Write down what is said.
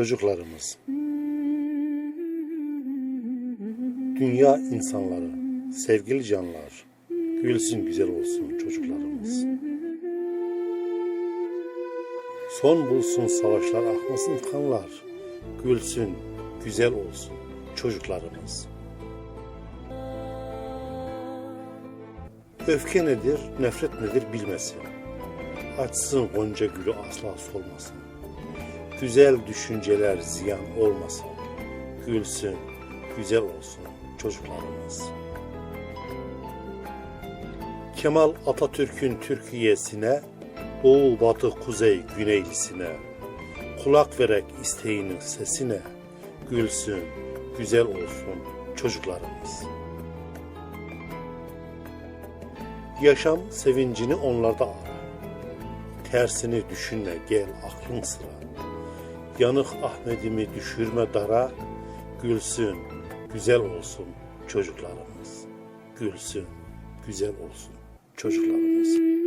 çocuklarımız. Dünya insanları, sevgili canlar, gülsün güzel olsun çocuklarımız. Son bulsun savaşlar, akmasın kanlar, gülsün güzel olsun çocuklarımız. Öfke nedir, nefret nedir bilmesin. Açsın gonca gülü asla solmasın. Güzel düşünceler ziyan olmasın. Gülsün, güzel olsun çocuklarımız. Kemal Atatürk'ün Türkiye'sine, Doğu, Batı, Kuzey, Güneylisine, kulak verek isteğinin sesine, gülsün, güzel olsun çocuklarımız. Yaşam sevincini onlarda ara. Tersini düşünme gel aklın sıra. Yanık Ahmet'imi düşürme dara. Gülsün, güzel olsun çocuklarımız. Gülsün, güzel olsun çocuklarımız.